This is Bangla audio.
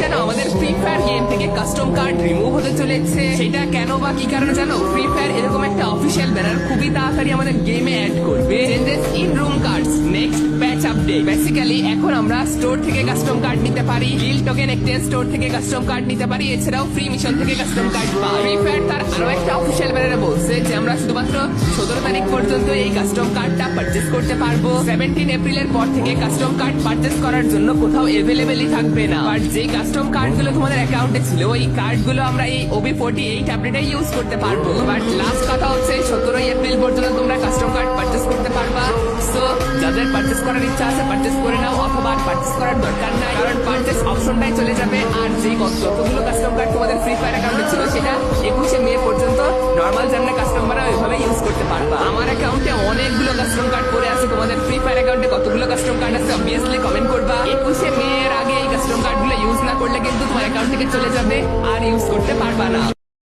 যেন আমাদের ফ্রি ফায়ার গেম থেকে কাস্টম কার্ড রিমুভ হতে চলেছে। সেটা কেন বা কি কারণে জানো? ফ্রি ফায়ার এরকম একটা অফিসিয়াল ব্যানার খুবই তাড়াতাড়ি আমাদের গেমে অ্যাড করবে। ইন রুম আপডেট বেসিক্যালি এখন আমরা স্টোর থেকে কাস্টম কার্ড নিতে পারি গিল টোকেন এক্সচেঞ্জ স্টোর থেকে কাস্টম কার্ড নিতে পারি এছাড়াও ফ্রি মিশন থেকে কাস্টম কার্ড পাই। ফ্রি ফায়ার তার আরও একটা অফিসিয়াল ব্যানারে বলছে যে আমরা শুধুমাত্র সতেরো তারিখ পর্যন্ত এই কাস্টম কার্ডটা পারচেস করতে পারব। সেভেন্টিন এপ্রিলের পর থেকে কাস্টম কার্ড পারচেস করার জন্য কোথাও এভেলেবেলই থাকবে না। বাট যে কাস্টম কার্ডগুলো তোমাদের অ্যাকাউন্টে ছিল ওই কার্ডগুলো আমরা এই ওবি ফোর্টি এইট আপডেটে ইউজ করতে পারব। বাট লাস্ট কথা হচ্ছে সতেরোই এপ্রিল পর্যন্ত তোমরা কাস্টম কার্ড যাদের পারচেস করার ইচ্ছা আছে পারচেস করে নাও, অথবা পারচেস করার দরকার নাই। কারণ পারচেস অপশনটাই চলে যাবে আর যে যতগুলো কাস্টম কার্ড তোমাদের ফ্রি ফায়ার অ্যাকাউন্টে ছিল, সেটা একুশে মে পর্যন্ত নর্মাল জানলে কাস্টমাররা ওইভাবে ইউজ করতে পারবা। আমার অ্যাকাউন্টে অনেকগুলো কাস্টম কার্ড পড়ে আছে, তোমাদের ফ্রি ফায়ার অ্যাকাউন্টে কতগুলো কাস্টম কার্ড আছে অবভিয়াসলি কমেন্ট করবা। একুশে মে এর আগে এই কাস্টম কার্ডগুলো ইউজ না করলে কিন্তু তোমার অ্যাকাউন্ট থেকে চলে যাবে আর ইউজ করতে পারবা না।